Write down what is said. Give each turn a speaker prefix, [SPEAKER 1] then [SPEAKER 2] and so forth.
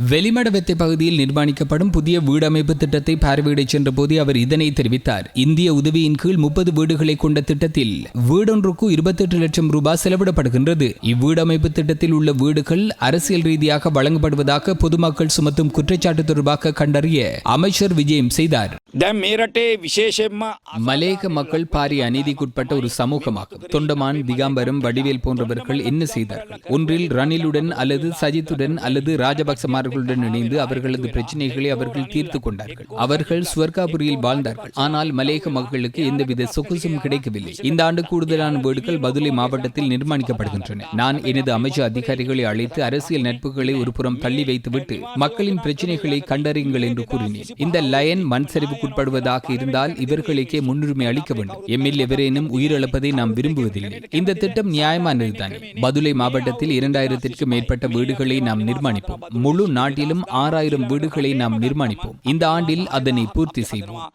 [SPEAKER 1] வெளிமடவெத்தை பகுதியில் நிர்மாணிக்கப்படும் புதிய வீடமைப்பு திட்டத்தை பார்வையிடச் சென்ற போது அவர் இதனை தெரிவித்தார். இந்திய உதவியின் கீழ் முப்பது வீடுகளை கொண்ட திட்டத்தில் வீடொன்றுக்கு இருபத்தெட்டு லட்சம் ரூபாய் செலவிடப்படுகின்றது. இவ்வீடமைப்பு திட்டத்தில் உள்ள வீடுகள் அரசியல் ரீதியாக வழங்கப்படுவதாக பொதுமக்கள் சுமத்தும் குற்றச்சாட்டு தொடர்பாக கண்டறிய அமைச்சர் விஜயம் செய்தார். மலேக மக்கள் பாரிய அநீதிக்குட்பட்ட ஒரு சமூகமாகும் தொண்டமான் திகாம்பரம் வடிவேல் போன்றவர்கள் என்ன செய்தார்கள் ஒன்றில் ரணிலுடன் அல்லது சஜித்துடன் அல்லது ராஜபக்சமார்களுடன் இணைந்து அவர்களது பிரச்சனைகளை அவர்கள் தீர்த்து கொண்டார்கள் அவர்கள் ஸ்வர்காபுரியில் வாழ்ந்தார்கள் ஆனால் மலேக மக்களுக்கு எந்தவித சொகுசும் கிடைக்கவில்லை இந்த ஆண்டு கூடுதலான வீடுகள் பதுளை மாவட்டத்தில் நிர்மாணிக்கப்படுகின்றன நான் எனது அமைச்சு அதிகாரிகளை அழைத்து அரசியல் நட்புகளை ஒருபுறம் தள்ளி வைத்துவிட்டு மக்களின் பிரச்சனைகளை கண்டறியுங்கள் என்று கூறினேன் இந்த லயன் மண் சரிவுக்கு சரிவுக்குட்படுவதாக இருந்தால் இவர்களுக்கே முன்னுரிமை அளிக்க வேண்டும். எம்மில் எவரேனும் உயிரிழப்பதை நாம் விரும்புவதில்லை. இந்த திட்டம் நியாயமானதுதானே பதுளை மாவட்டத்தில் இரண்டாயிரத்திற்கும் மேற்பட்ட வீடுகளை நாம் நிர்மாணிப்போம். முழு நாட்டிலும் ஆறாயிரம் வீடுகளை நாம் நிர்மாணிப்போம். இந்த ஆண்டில் அதனை பூர்த்தி செய்வோம்.